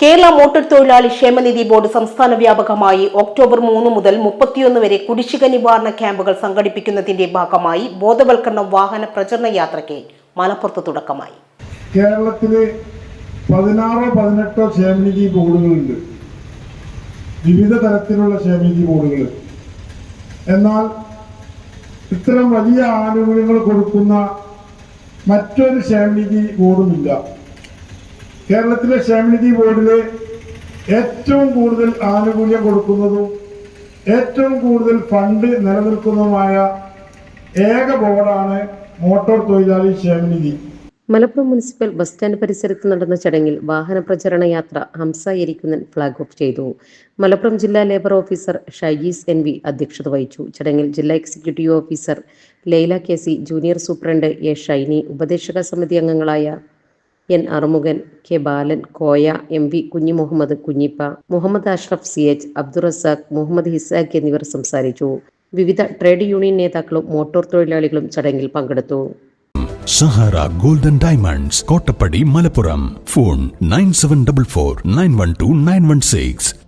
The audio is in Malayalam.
കേരള മോട്ടോർ തൊഴിലാളി ക്ഷേമനിധി ബോർഡ് സംസ്ഥാന വ്യാപകമായി ഒക്ടോബർ മൂന്ന് മുതൽ മുപ്പത്തിയൊന്ന് വരെ കുടിശ്ശിക നിവാരണ ക്യാമ്പുകൾ സംഘടിപ്പിക്കുന്നതിന്റെ ഭാഗമായി ബോധവൽക്കരണ വാഹന പ്രചരണ യാത്രയ്ക്ക് മലപ്പുറത്ത് തുടക്കമായി. കേരളത്തിലെ പതിനാറോ പതിനെട്ടോ ക്ഷേമനിധി ബോർഡുകളുണ്ട്. വിവിധ തരത്തിലുള്ള ക്ഷേമനിധി ബോർഡുകൾ. എന്നാൽ ഇത്തരം വലിയ ആനുകൂല്യങ്ങൾ കൊടുക്കുന്ന മറ്റൊരു ക്ഷേമനിധി ബോർഡുമില്ല. കേരളത്തിലെ ക്ഷേമനിധി ബോർഡിൽ ഏറ്റവും കൂടുതൽ ആനുകൂല്യം കൊടുക്കുന്നതും ഏറ്റവും കൂടുതൽ ഫണ്ട് നിലനിൽക്കുന്നതുമായ ഏക ബോർഡാണ് മോട്ടോർ തൊഴിലാളി ക്ഷേമനിധി മലപ്പുറം മുനിസിപ്പൽ ബസ് സ്റ്റാൻഡ് പരിസരത്ത് നടന്ന ചടങ്ങിൽ വാഹന പ്രചരണ യാത്ര ഹംസ എരിക്കുന്നൻ ഫ്ളാഗ് ഓഫ് ചെയ്തു. മലപ്പുറം ജില്ലാ labour officer Shayees N V അധ്യക്ഷത വഹിച്ചു. ചടങ്ങിൽ ജില്ലാ executive officer Laila K C junior superintendent A Shiny ഉപദേശക സമിതി അംഗങ്ങളായ N Arumukhan K Balan Koya M V Kunhi Muhammad Kunhippa Muhammad Ashraf C H Abdurazak Muhammad Hisaq എന്നിവർ സംസാരിച്ചു. വിവിധ ട്രേഡ് യൂണിയൻ നേതാക്കളും മോട്ടോർ തൊഴിലാളികളും ചടങ്ങിൽ പങ്കെടുത്തു. Sahara golden diamonds Kottappadi Malappuram. Phone nine seven double four nine one two nine one six.